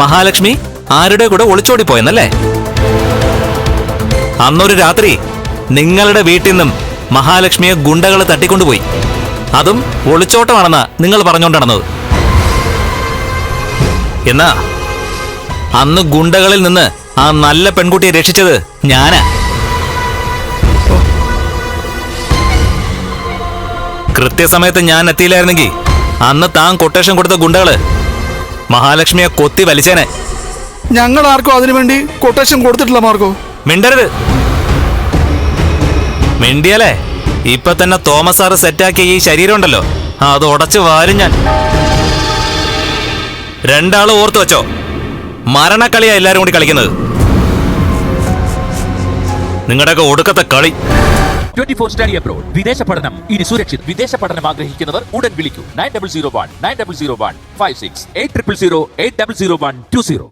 മഹാലക്ഷ്മി ആരുടെ കൂടെ ഒളിച്ചോടി പോയെന്നല്ലേ അന്നൊരു രാത്രി നിങ്ങളുടെ വീട്ടിൽ നിന്നും മഹാലക്ഷ്മിയെ ഗുണ്ടകൾ തട്ടിക്കൊണ്ടുപോയി. അതും ഒളിച്ചോട്ടമാണെന്നാ നിങ്ങൾ പറഞ്ഞുകൊണ്ട് നടന്നത്. എന്നാ അന്ന് ഗുണ്ടകളിൽ നിന്ന് ആ നല്ല പെൺകുട്ടിയെ രക്ഷിച്ചത് ഞാനാ. കൃത്യസമയത്ത് ഞാൻ എത്തിയില്ലായിരുന്നെങ്കിൽ അന്ന് താൻ കൊട്ടേഷൻ കൊടുത്ത ഗുണ്ടകൾ മഹാലക്ഷ്മിയെ കൊത്തി വലിച്ചേനെ. ഞങ്ങൾ ആർക്കും അതിനു വേണ്ടി കൊട്ടേഷൻ കൊടുത്തിട്ടില്ല മാർക്കോ? മിണ്ടരുത്. മിണ്ടിയാലേ ഇപ്പൊ തന്നെ തോമസ് സാറ് സെറ്റാക്കിയ ഈ ശരീരം ഉണ്ടല്ലോ അത് ഉടച്ചു വാരും ഞാൻ. രണ്ടാൾ ഓർത്തു വെച്ചോ മരണക്കളിയാ എല്ലാരും കൂടി കളിക്കുന്നത്. നിങ്ങളുടെയൊക്കെ ഒടുക്കത്തെ കളി. ട്വന്റി ഫോർ സ്റ്റഡി അബ്രോഡ് വിദേശ പഠനം. ഇനി സുരക്ഷിത്. വിദേശ പഠനം ആഗ്രഹിക്കുന്നവർ ഉടൻ വിളിക്കൂ. Nine double zero one nine double zero one five six eight triple zero eight double zero one two zero